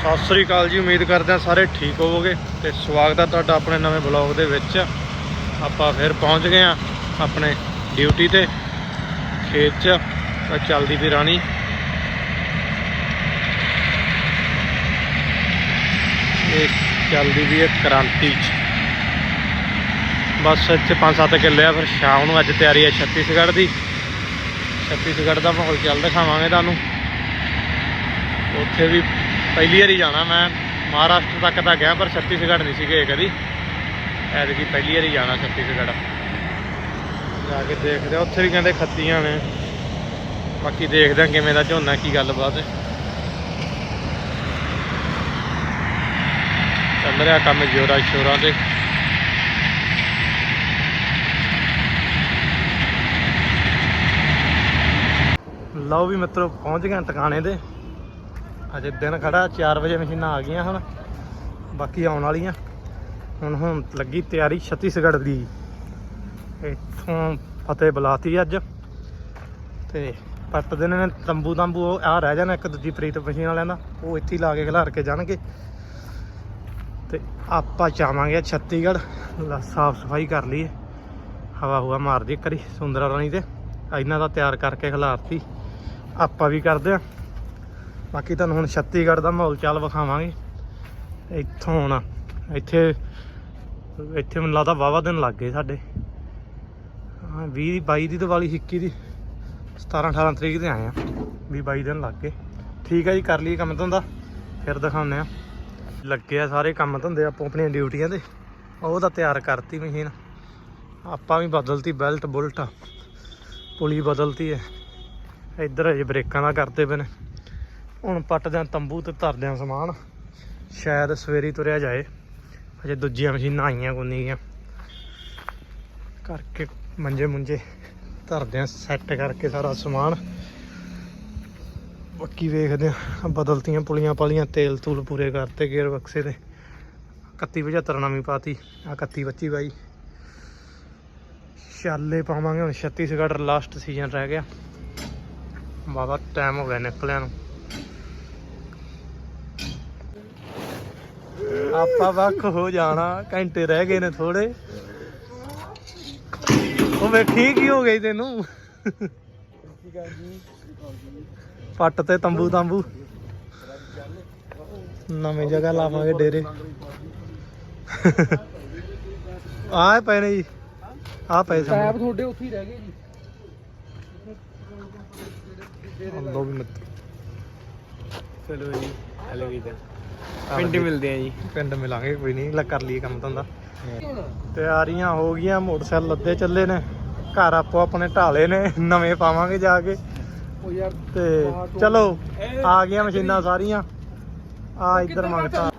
ਸਤਿ ਸ੍ਰੀ ਅਕਾਲ ਜੀ, ਉਮੀਦ ਕਰਦੇ ਹਾਂ ਸਾਰੇ ਠੀਕ ਹੋਵੋਗੇ ਤੇ ਸਵਾਗਤ ਹੈ ਤੁਹਾਡਾ ਆਪਣੇ ਨਵੇਂ ਬਲੌਗ ਦੇ ਵਿੱਚ। ਆਪਾਂ ਫਿਰ ਪਹੁੰਚ ਗਏ ਆ ਆਪਣੇ ਡਿਊਟੀ ਤੇ, ਖੇਤ 'ਚ, ਤਾਂ ਚੱਲਦੀ ਵੀ ਰਾਣੀ। ਇਹ ਚੱਲਦੀ ਵੀ ਹੈ ਕ੍ਰਾਂਤੀ 'ਚ। ਬਸ ਇੱਥੇ 5-7 ਕਿੱਲੇ ਆ, ਫਿਰ ਸ਼ਾਮ ਨੂੰ ਅੱਜ ਤਿਆਰੀ ਹੈ ਛੱਤੀਸਗੜ੍ਹ ਦੀ। ਛੱਤੀਸਗੜ੍ਹ ਦਾ ਮਾਹੌਲ ਚੱਲ ਦਿਖਾਵਾਂਗੇ ਤੁਹਾਨੂੰ। ਉੱਥੇ ਵੀ ਪਹਿਲੀ ਵਾਰੀ ਜਾਣਾ ਮੈਂ, ਮਹਾਰਾਸ਼ਟਰ ਤੱਕ ਤਾਂ ਗਿਆ, ਪਰ ਛੱਤੀਸਗੜ੍ਹ ਨਹੀਂ ਸੀ ਗਏ ਕਦੀ। ਐਤਕੀ ਪਹਿਲੀ ਵਾਰੀ ਜਾਣਾ ਛੱਤੀਸਗੜ੍ਹ। ਜਾ ਕੇ ਦੇਖਦੇ ਆ, ਉੱਥੇ ਵੀ ਕਹਿੰਦੇ ਖੱਤੀਆਂ ਨੇ। ਬਾਕੀ ਦੇਖਦੇ ਆ ਕਿਵੇਂ ਦਾ ਝੋਨਾ, ਕੀ ਗੱਲਬਾਤ ਹੈ। ਚੱਲ ਰਿਹਾ ਕੰਮ ਜੋਰਾਂ ਸ਼ੋਰਾਂ ਤੇ। ਲਓ ਵੀ ਮਿੱਤਰੋ, ਪਹੁੰਚ ਗਏ ਟਿਕਾਣੇ ਤੇ। ਅਜੇ ਦਿਨ ਖੜਾ 4 ਵਜੇ ਮਸ਼ੀਨਾਂ ਆ ਗਈਆਂ ਹੁਣ, ਬਾਕੀ ਆਉਣ ਵਾਲੀਆਂ। ਹੁਣ ਹੁਣ ਲੱਗੀ ਤਿਆਰੀ ਛੱਤੀਸਗੜ੍ਹ ਦੀ। ਇੱਥੋਂ ਫਤਿਹ ਬੁਲਾਤੀ ਅੱਜ। ਤੇ ਪੱਟ ਦੇ ਨੇ ਤੰਬੂ ਤੰਬੂ, ਉਹ ਆ ਰਹਿ ਜਾਣਾ ਇੱਕ ਦੂਜੀ ਪ੍ਰੀਤ ਮਸ਼ੀਨ ਵਾਲਿਆਂ ਦਾ, ਉਹ ਇੱਥੇ ਲਾ ਕੇ ਖਿਲਾਰ ਕੇ ਜਾਣਗੇ। ਤੇ ਆਪਾਂ ਚਾਵਾਂਗੇ ਛੱਤੀਗੜ੍ਹ ਸਾਫ਼ ਸਫ਼ਾਈ ਕਰ ਲਈਏ। ਹਵਾ ਹੁਆ ਮਾਰਦੀ ਕਰੀ ਸੁੰਦਰਾ ਰਾਣੀ ਤੇ। ਇਹਨਾਂ ਦਾ ਤਿਆਰ ਕਰਕੇ ਖਿਲਾਰਤੀ। ਆਪਾਂ ਵੀ ਕਰਦੇ ਆ। ਬਾਕੀ ਤੁਹਾਨੂੰ ਹੁਣ ਛੱਤੀਗੜ੍ਹ ਦਾ ਮਾਹੌਲ ਚਾਲ ਵਿਖਾਵਾਂਗੇ। ਇੱਥੋਂ ਆਉਣਾ ਇੱਥੇ ਇੱਥੇ ਮੈਨੂੰ ਲੱਗਦਾ ਵਾਵਾ ਦਿਨ ਲੱਗ ਗਏ ਸਾਡੇ। ਹਾਂ 20 22 ਦੀ ਦੀਵਾਲੀ 21 ਦੀ 17 18 ਤਰੀਕ 'ਤੇ ਆਏ ਆ 20 22 ਦਿਨ ਲੱਗ ਗਏ। ਠੀਕ ਹੈ ਜੀ, ਕਰ ਲਈਏ ਕੰਮ ਧੰਦਾ, ਫਿਰ ਦਿਖਾਉਂਦੇ ਆ। ਲੱਗੇ ਆ ਸਾਰੇ ਕੰਮ ਧੰਦੇ ਆਪੋ ਆਪਣੀਆਂ ਡਿਊਟੀਆਂ ਤੇ, ਉਹ ਤਾਂ ਤਿਆਰ ਕਰਤੀ ਮਸ਼ੀਨ। ਆਪਾਂ ਵੀ ਬਦਲਤੀ ਬੈਲਟ, ਬੁਲਟ, ਪੁਲੀ ਬਦਲਤੀ ਹੈ। ਇੱਧਰ ਅਜੇ ਬ੍ਰੇਕਾਂ ਦਾ ਕਰਦੇ ਪਏ ਨੇ। ਹੁਣ ਪੱਟਦੇ ਆ ਤੰਬੂ ਤੇ ਧਰਦੇ ਆ ਸਮਾਨ। ਸ਼ਾਇਦ ਸਵੇਰੀ ਤੁਰਿਆ ਜਾਏ। ਅਜੇ ਦੂਜੀਆਂ ਮਸ਼ੀਨਾਂ ਆਈਆਂ ਕੋਈ ਨਹੀਂ ਗੀਆਂ। ਕਰਕੇ ਮੰਜੇ ਮੁੰਜੇ ਧਰਦੇ ਆ ਸੈੱਟ ਕਰਕੇ ਸਾਰਾ ਸਮਾਨ। ਬਾਕੀ ਵੇਖਦੇ ਆ ਬਦਲਤੀਆਂ ਪੁਲੀਆਂ ਪਾਲੀਆਂ, ਤੇਲ ਤੂਲ ਪੂਰੇ ਕਰਤੇ ਗੇਅਰ ਬਕਸੇ ਦੇ 31 75 ਨਵੀਂ ਪਾਤੀ ਆ 31 25 ਬਾਈ। ਛਾਲੇ ਪਾਵਾਂਗੇ ਹੁਣ ਛੱਤੀਸਗੜ੍ਹ ਲਾਸਟ ਸੀਜ਼ਨ ਰਹਿ ਗਿਆ। ਬਾਬਾ ਟਾਈਮ ਹੋ ਗਿਆ ਨਿਕਲਿਆ ਨੂੰ। ਆਪਾਂ ਵੱਖ ਹੋ ਜਾਣਾ ਘੰਟੇ ਰਹਿ ਗਏ ਨੇ ਥੋੜੇ ਉਹ ਵੇਖੀ ਕੀ ਹੋ ਗਈ ਤੈਨੂੰ। ਪੱਟ ਤੇ ਤੰਬੂ ਤੰਬੂ। ਨਵੀਂ ਜਗ੍ਹਾ ਲਾਵਾਂਗੇ ਡੇਰੇ। ਆਹ ਪਏ ਨੇ ਜੀ। ਆਹ ਪਏ ਸਾਹਮਣੇ ਤੁਹਾਡੇ ਉੱਥੇ ਹੀ ਰਹਿ ਗਏ ਜੀ। ਲੋ ਵੀ ਮਿੱਤਰ। ਚਲੋ ਜੀ ਹਲੇ ਵੀ ਤਾਂ। ਪਿੰਡ ਮਿਲਦੇ ਆ ਜੀ। ਪਿੰਡ ਮਿਲਾਂਗੇ ਕੋਈ ਨਹੀਂ ਲੈ ਕਰ ਲਈਏ ਕੰਮ ਧੰਦਾ। ਤਿਆਰੀਆਂ ਹੋ ਗਈਆਂ ਮੋਟਰਸਾਈਕਲ ਲੱਦੇ ਚੱਲੇ ਨੇ। ਘਰ ਆਪੋ ਆਪਣੇ ਢਾਲੇ ਨੇ ਨਵੇਂ ਪਾਵਾਂਗੇ ਜਾ ਕੇ। ਉਹ ਯਾਰ ਤੇ ਚਲੋ ਆ ਗਈਆਂ ਮਸ਼ੀਨਾਂ ਸਾਰੀਆਂ। ਆ ਇੱਧਰ ਮੰਗਤਾ।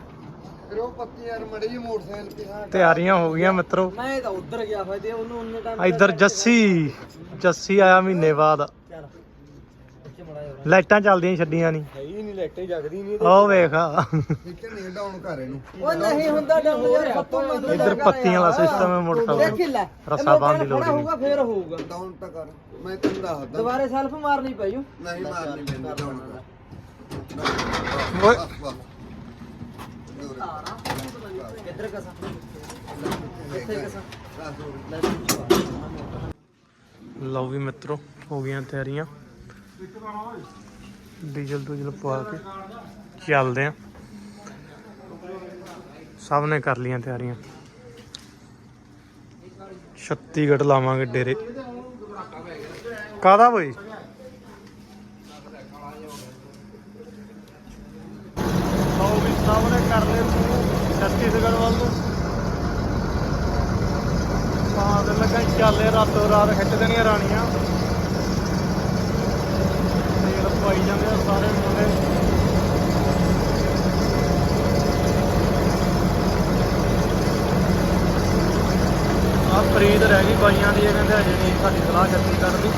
ਫਿਰ ਉਹ ਪੱਤੀ ਯਾਰ ਮੜੇ ਜੀ ਮੋਟਰਸਾਈਕਲ ਤੇ ਹਾਂ ਤਿਆਰੀਆਂ ਹੋ ਗਈਆਂ ਮਿੱਤਰੋ। ਮੈਂ ਤਾਂ ਉੱਧਰ ਗਿਆ ਫਾਇਦੇ ਉਹਨੂੰ ਉਹਨੇ ਟਾਈਮ ਇੱਧਰ ਜੱਸੀ ਜੱਸੀ ਆਇਆ ਮਹੀਨੇ ਬਾਅਦ। ਲਾਈਟਾਂ ਚੱਲਦੀਆਂ ਛੱਡੀਆਂ ਨਹੀਂ। ਹੈ ਹੀ ਨਹੀਂ ਲੈਟੇ ਜਗਦੀ ਨਹੀਂ ਉਹ ਵੇਖ ਆ। ਇੱਥੇ ਨਹੀਂ ਡਾਊਨ ਕਰ ਇਹਨੂੰ। ਉਹ ਨਹੀਂ ਹੁੰਦਾ ਡਾਊਨ ਯਾਰ ਸੱਤੋਂ ਮੰਨ ਇੱਧਰ ਪੱਤੀਆਂ ਵਾਲਾ ਸਿਸਟਮ ਹੈ ਮੋਟਰਸਾਈਕਲ। ਦੇਖ ਲੈ ਰੱਸਾ ਬੰਨ੍ਹ ਦੀ ਲੋੜ ਨਹੀਂ। ਹੋਊਗਾ ਫੇਰ ਹੋਊਗਾ। ਡਾਊਨ ਤਾਂ ਕਰ ਮੈਂ ਤੈਨੂੰ ਦੱਸਦਾ। ਦੁਬਾਰੇ ਸੈਲਫ ਮਾਰਨੀ ਪਈਓ ਨਹੀਂ ਮਾਰਨੀ ਪੈਂਦੀ ਡਾਊਨ ਕਰ ਓਏ। ਕਿੱਧਰ ਕਸਾ ਇੱਥੇ ਕਸਾ ਲਓ ਵੀ ਮਿੱਤਰੋ ਹੋ ਗਈਆਂ ਤਿਆਰੀਆਂ। ਡੀਜ਼ਲ ਡੂਜ਼ਲ ਪਵਾ ਕੇ ਚੱਲਦੇ ਆ ਸਭ ਨੇ ਕਰ ਲੀਆਂ ਤਿਆਰੀਆਂ। ਛੱਤੀਗੜ੍ਹ ਲਾਵਾਂਗੇ ਡੇਰੇ। ਕਾਦਾ ਬਈ? ਲਓ ਵੀ ਸਭ ਨੇ ਕਰ ਲਏ ਮੂੰਹ ਵੱਲ ਨੂੰ। ਤਾਂ ਲੱਗਾ ਚੱਲੇ ਰਾਤੋਂ ਰਾਤ ਖਿੱਚ ਦੇਣੀਆਂ ਰਾਣੀਆਂ। ਤੇਲ ਜਾਂਦੇ ਆ ਸਾਰੇ ਮੁੰਡੇ। ਆ ਪ੍ਰੀਤ ਰਹਿ ਗਈ ਬਾਈਆਂ ਦੀ, ਇਹ ਕਹਿੰਦੇ ਅਜੇ ਨਹੀਂ, ਸਾਡੀ ਸਲਾਹ ਚੱਲੀ ਕਰਦੀ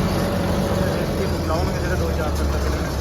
ਤੇ ਲਾਉਣਗੇ ਜਿਹੜੇ ਦੋ ਚਾਰ ਚੱਕਰ